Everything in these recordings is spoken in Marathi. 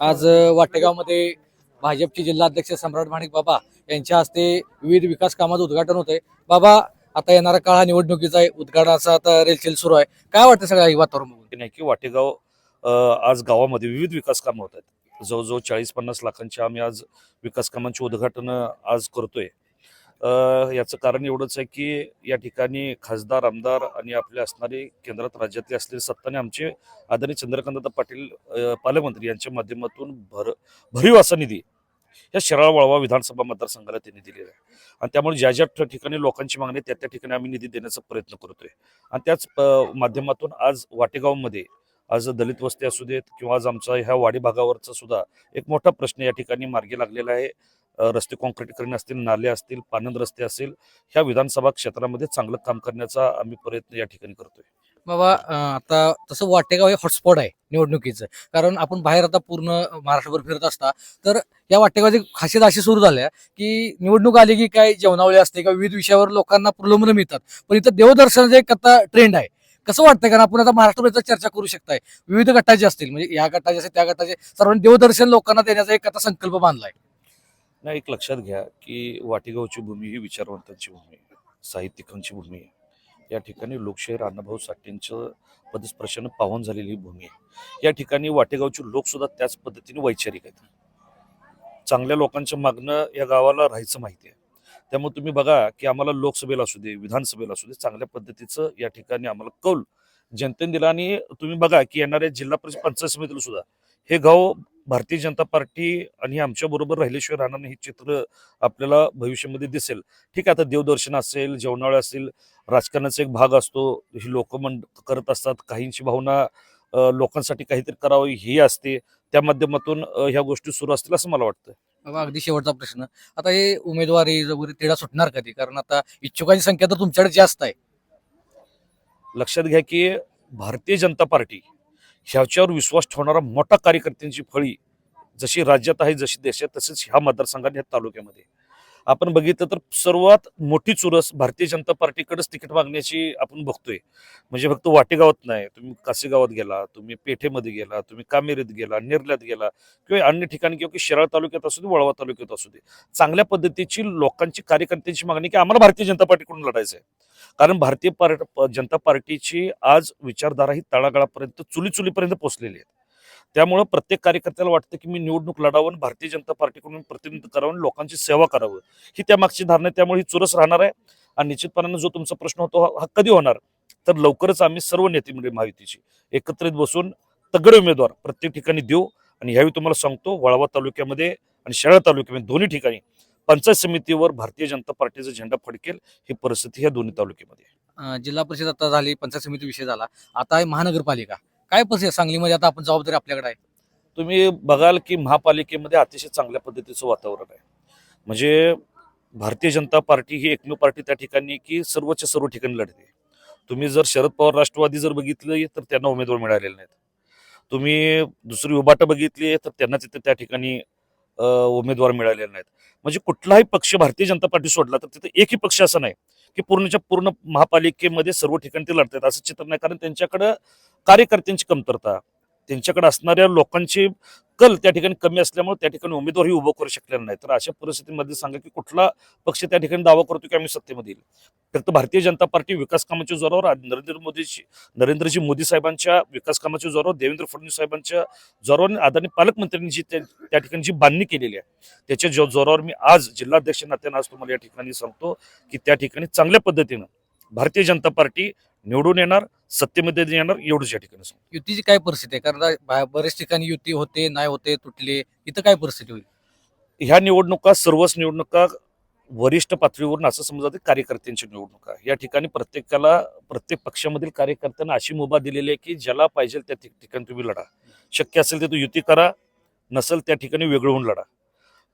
आज वाटेगावमध्ये भाजपचे जिल्हाध्यक्ष सम्राट माणिक बाबा यांच्या हस्ते विविध विकास कामाचं उद्घाटन होतंय. बाबा आता येणारा काळ हा निवडणुकीचा आहे. उद्घाटनाचा आता रेलचेल सुरू आहे. काय वाटतं सगळं वातावरण की नाही की वाटेगाव आज गावामध्ये विविध विकास कामं होत आहेत. जवळजवळ चाळीस पन्नास लाखांची आम्ही आज विकास कामांची उद्घाटन आज करतोय. याचं कारण एवढंच आहे की या ठिकाणी खासदार आमदार आणि आपले असणारे केंद्रात राज्यातले असलेले सत्ताने आमचे आदरणीय चंद्रकांत पाटील पालकमंत्री यांच्या माध्यमातून भर भरीव असा निधी या शिराळ वळवा विधानसभा मतदारसंघाला त्यांनी दिलेला आहे. आणि त्यामुळे ज्या ज्या ठिकाणी लोकांची मागणी आहे त्या त्या ठिकाणी आम्ही निधी देण्याचा प्रयत्न करतोय आणि त्याच माध्यमातून आज वाटेगावमध्ये आज दलित वस्ती असू देत किंवा आज आमचा ह्या वाडी भागावरचा सुद्धा एक मोठा प्रश्न या ठिकाणी मार्गी लागलेला आहे. रस्ते कॉन्क्रीटीकरण असतील नाले असतील पानंद रस्ते असतील ह्या विधानसभा क्षेत्रामध्ये चांगलं काम करण्याचा आम्ही प्रयत्न या ठिकाणी करतोय. बाबा आता तसं वाटेगाव हे हॉटस्पॉट आहे निवडणुकीचं. कारण आपण बाहेर आता पूर्ण महाराष्ट्रभर फिरत असता तर या वाटेगावची खासियत अशी सुरू झाल्या की निवडणूक आली की काय जेवणावळी असते किंवा विविध विषयावर लोकांना प्रलोभनं मिळतात. पण इथं देवदर्शनाचा एक आता ट्रेंड आहे. कसं वाटतं कारण आपण आता महाराष्ट्रभर चर्चा करू शकताय. विविध गटाचे असतील म्हणजे या गटाचे असतील त्या गटाचे सर्वांनी देवदर्शन लोकांना देण्याचा एक आता संकल्प बांधलाय. नाही एक लक्षात घ्या की वाटेगावची भूमी ही विचारवंतांची भूमी आहे साहित्यिकांची भूमी आहे. या ठिकाणी लोकशाहीर अण्णाभाऊ साठेंचं पदस्पर्शानं पावन झालेली ही भूमी आहे. या ठिकाणी वाटेगावचे लोकसुद्धा त्याच पद्धतीने वैचारिक आहेत. चांगल्या लोकांच्या मागणं या गावाला राहायचं माहिती आहे. त्यामुळे तुम्ही बघा की आम्हाला लोकसभेला असू दे विधानसभेला असू दे चांगल्या पद्धतीचं या ठिकाणी आम्हाला कौल जनतेने दिला. आणि तुम्ही बघा की येणाऱ्या जिल्हा परिषद पंचायत समितीला सुद्धा हे गाव भारतीय जनता पार्टी आणि आमच्या बरोबर राहिल्याशिवाय राहणार नाही हे चित्र आपल्याला भविष्यामध्ये दिसेल. ठीक आहे आता देवदर्शन असेल जेवणाळे असेल राजकारणाचा एक भाग असतो ही लोक करत असतात काहींची भावना लोकांसाठी काहीतरी करावं ही असते त्या माध्यमातून ह्या गोष्टी सुरू असतील असं मला वाटतं. बाबा अगदी शेवटचा प्रश्न. आता हे उमेदवारी वगैरे तिढा सुटणार कधी? कारण आता इच्छुकांची संख्या तर तुमच्याकडे जास्त आहे. लक्षात घ्या की भारतीय जनता पार्टी ह्याच्यावर विश्वास ठेवणारा मोठा कार्यकर्त्यांची फळी जशी राज्यात आहे जशी देशात तसेच ह्या मतदारसंघात ह्या तालुक्यामध्ये. आपण बघितलं तर सर्वात मोठी चुरस भारतीय जनता पार्टीकडेच तिकीट मागण्याची आपण बघतोय. म्हणजे फक्त वाटेगावात नाही तुम्ही कासेगावात गेला तुम्ही पेठेमध्ये गेला तुम्ही कामेरीत गेला नेरल्यात गेला किंवा अन्य ठिकाणी किंवा शिराळ तालुक्यात असू दे वळवा तालुक्यात असू दे चांगल्या पद्धतीची लोकांची कार्यकर्त्यांची मागणी की आम्हाला भारतीय जनता पार्टीकडून लढायचं आहे कारण भारतीय पार्ट जनता पार्टीची आज विचारधारा ही तळागाळापर्यंत चुली चुलीपर्यंत पोहोचलेली आहे. त्यामुळं प्रत्येक कार्यकर्त्याला वाटतं की मी निवडणूक लढावं आणि भारतीय जनता पार्टीकडून प्रतिनिधित्व करावं आणि लोकांची सेवा करावं. ही त्या मागची धारणा आहे त्यामुळे ही चुरस राहणार आहे. आणि निश्चितपणाने जो तुमचा प्रश्न होतो हा- कधी होणार? तर लवकरच आम्ही सर्व नेते मंडळी महायुतीची एकत्रित बसून तगडे उमेदवार प्रत्येक ठिकाणी देऊ आणि ह्यावेळी तुम्हाला सांगतो वळवा तालुक्यामध्ये आणि शेळा तालुक्यामध्ये दोन्ही ठिकाणी पंचायत समितीवर भारतीय जनता पार्टीचा झेंडा फडकेल ही परिस्थिती ह्या दोन्ही तालुक्यामध्ये जिल्हा परिषद आता झाली पंचायत समिती विषय झाला. आता आहे महानगरपालिका. काय परिस्थिती सांगलीमध्ये? आता आपण जबाबदारी आपल्याकडे आहे. तुम्ही बघाल की महापालिकेमध्ये अतिशय चांगल्या पद्धतीचं वातावरण आहे. म्हणजे भारतीय जनता पार्टी ही एकमेव पार्टी त्या ठिकाणी की सर्वोच्च सर्व ठिकाणी लढते. तुम्ही जर शरद पवार राष्ट्रवादी जर बघितलं तर त्यांना उमेदवार मिळालेले नाहीत. तुम्ही दुसरी उभाट बघितली तर त्यांना तिथे त्या ठिकाणी उमेदवार मिळालेले नाहीत. म्हणजे कुठलाही पक्ष भारतीय जनता पार्टी सोडला तर तिथे एकही पक्ष असा नाही की पूर्णच्या पूर्ण महापालिकेमध्ये सर्व ठिकाणी ते लढतात असं चित्र नाही. कारण त्यांच्याकडं कार्यकर्त्यांची कमतरता. त्यांच्याकडे असणाऱ्या लोकांची कल त्या ठिकाणी कमी असल्यामुळे त्या ठिकाणी उमेदवारही उभं करू शकलेला नाही तर अशा परिस्थितीमध्ये सांगा की कुठला पक्ष त्या ठिकाणी दावा करतो की आम्ही सत्तेमध्ये येईल? फक्त भारतीय जनता पार्टी विकास कामाच्या जोरावर नरेंद्र मोदीची नरेंद्रजी मोदी साहेबांच्या विकास कामाच्या जोरावर देवेंद्र फडणवीस साहेबांच्या जोरावर आदरणीय पालकमंत्र्यांनी जी त्या त्या ठिकाणी जी बांधणी केलेली आहे त्याच्या जो जोरावर मी आज जिल्हाध्यक्ष नात्यानं आज तुम्हाला या ठिकाणी सांगतो की त्या ठिकाणी चांगल्या पद्धतीनं भारतीय जनता पार्टी निवडून येणार सत्तेमध्ये येणार एवढंच या ठिकाणी सांगतो. युतीची काय परिस्थिती आहे? कारण बरेच ठिकाणी युती होते नाही होते तुटले. इथं काय परिस्थिती होईल? ह्या निवडणुका सर्वच निवडणुका वरिष्ठ पातळीवरून असं समजा ते कार्यकर्त्यांची निवडणुका या ठिकाणी प्रत्येकाला प्रत्येक पक्षामधील कार्यकर्त्यांना अशी मुभा दिलेली आहे की ज्याला पाहिजे त्या ठिक- ठिकाणी तुम्ही लढा. शक्य असेल ते तो युती करा नसेल त्या ठिकाणी वेगळं होऊन लढा.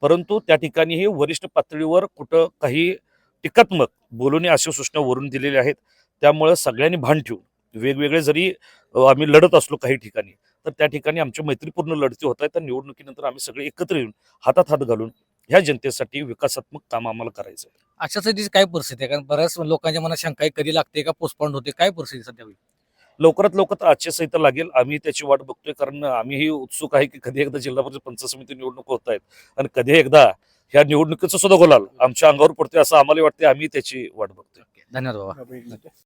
परंतु त्या ठिकाणी हे वरिष्ठ पातळीवर कुठं काही टीकात्मक बोलून अशा सूचना वरून दिलेल्या आहेत. त्यामुळं सगळ्यांनी भान ठेवून वेगवेगळे जरी आम्ही लढत असलो काही ठिकाणी तर त्या ठिकाणी आमच्या मैत्रीपूर्ण लढती होत आहेत. त्या निवडणुकीनंतर आम्ही सगळे एकत्र येऊन हातात हात घालून ह्या जनतेसाठी विकासात्मक काम आम्हाला करायचं आहे. अशासाठी काय परिस्थिती आहे? कारण बऱ्याच लोकांच्या मनात शंका कधी लागते का? पोस्टपॉन्ड होते. काय परिस्थिती सध्या होईल? लवकरात लवकर आचारसंहिता लागेल. आम्ही त्याची वाट बघतोय कारण आम्हीही उत्सुक आहे की कधी एकदा जिल्हा परिषद पंचायत समिती निवडणूक होत आहेत आणि कधी एकदा ह्या निवडणुकीचं सुद्धा गोलाल आमच्या अंगावर पडतोय असं आम्हाला वाटते आम्ही त्याची वाट बघतोय. धन्यवाद बाबा.